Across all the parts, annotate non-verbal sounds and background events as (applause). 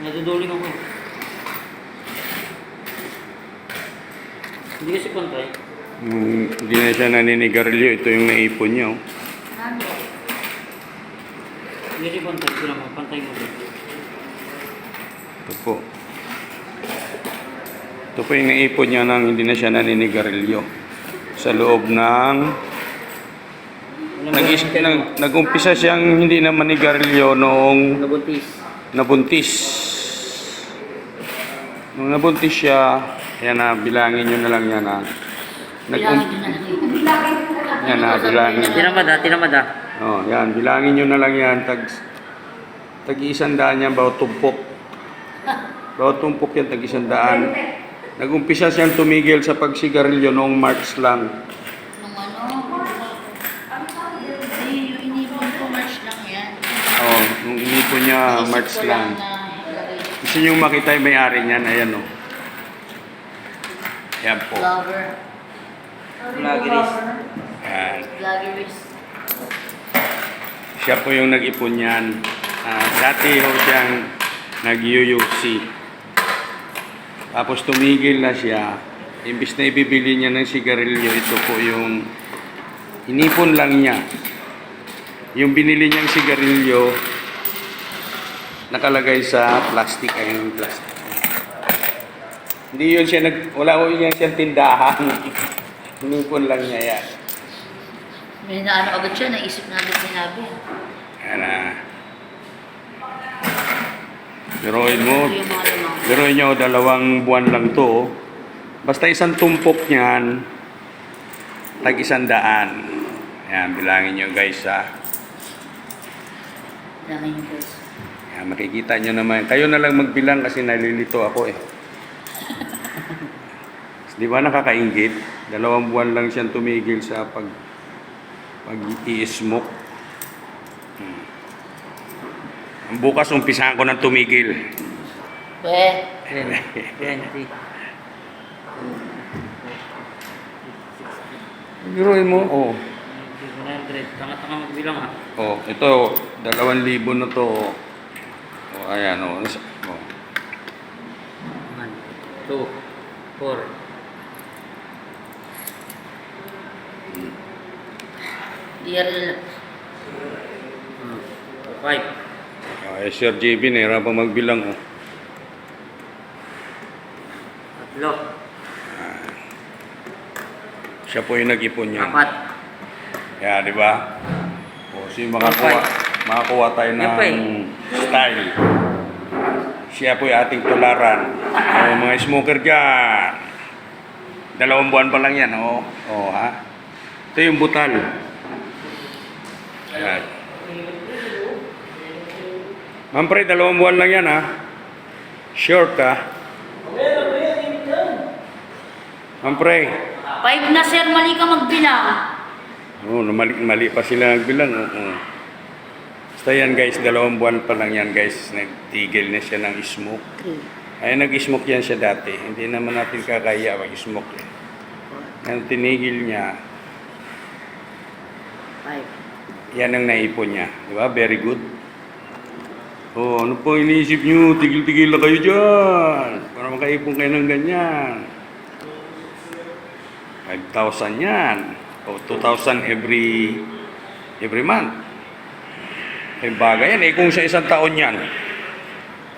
Naduduling ako. Hindi kasi pantay. Nung hindi na siya naninigarilyo, ito yung naipon niya. Oh. Hindi kasi pantay. Sila mo, pantay mo. din. Ito po. Ito po yung naipon niya nang hindi na siya naninigarilyo. Sa loob ng... Walang Nag, nag, nag-umpisa siyang hindi na manigarilyo noong Nabuntis. nabuntis. Nung nabuntis siya, yan na, bilangin nyo na lang yan na. Nag lang. yan na, bilangin. Tinamad ah, tinamad ah. Oh, yan, bilangin nyo na lang yan. Tag, tag isang daan yan, bawat tumpok. Bawat tumpok yan, tag isang daan. Nag-umpisa siyang tumigil sa pagsigarilyo noong March lang. Nung ano? Yung inipon ko, March lang yan. Oh, nung inipon niya, March ko lang. Gusto nyo makita yung may-ari niyan, ayan o. Yan po. Flower. Vloggeries. Yan. Vloggeries. Siya po yung nag-ipon niyan. Ah, dati ho siyang nag-UUC. Tapos tumigil na siya. Imbis na ibibili niya ng sigarilyo, ito po yung inipon lang niya. Yung binili niyang sigarilyo, nakalagay sa plastic. Ayun yung plastic. Hindi yun siya nag... Wala ko yun siyang tindahan. (laughs) Inipon lang niya yan. May naano agad siya, naisip na agad sinabi. Yan na. Biruin mo, biruin nyo, dalawang buwan lang to. Basta isang tumpok niyan, tag isang daan. Yan, bilangin nyo guys ha. Bilangin nyo guys. Yan, makikita nyo naman. Kayo na lang magbilang kasi nalilito ako eh. (laughs) Di ba nakakaingit? Dalawang buwan lang siyang tumigil sa pag pag i-smoke. Hmm. Bukas umpisahan ko ng tumigil. Pwede. (laughs) 20. Biruin mo? Oo. 100. Tanga-tanga magbilang ah. Oh, ito, dalawang libo na to. Oh, ayan, oh. Oh. 1, 2, 4. DRL. 5. Oh, eh, Sir JB, nahira pa magbilang, oh. Tatlo. Siya po yung nag-ipon niya. Apat. Yeah, di ba? O, si makakuha, makakuha tayo ng Yan pa eh. style. Siya po yung ating tularan. O, mga smoker dyan. Dalawang buwan pa lang yan, o. O, ha? Ito yung butal. Ayan. Ma'am pre, dalawang buwan lang yan, ha? Sure ka? Ma'am pre, Five na sir, mali ka magbilang. Oo, oh, mali, mali pa sila nagbilang. Oo. Basta yan guys, dalawang buwan pa lang yan guys. Nagtigil na siya ng smoke. Three. Ay, nag-smoke yan siya dati. Hindi naman natin kakaya mag-smoke. Eh. Ang tinigil niya, Five. yan ang naipon niya. Di ba? Very good. Oh, ano po iniisip niyo? Tigil-tigil na kayo dyan. Para makaipon kayo ng ganyan. 5,000 yan. O 2,000 every every month. Eh bagay yan. Eh kung sa isang taon yan.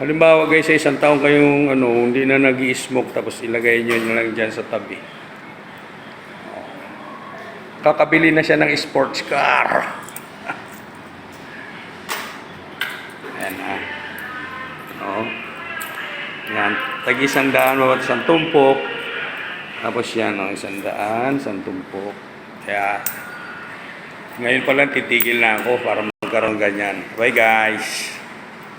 Halimbawa guys, sa isang taon kayong ano, hindi na nag smoke tapos ilagay nyo nyo lang dyan sa tabi. O. Kakabili na siya ng sports car. (laughs) Ayan na. Oo. Yan. Tag isang daan, bawat isang tumpok. Tapos yan, oh, isang daan, isang tumpok. Kaya, ngayon pa lang titigil na ako para magkaroon ganyan. Bye guys!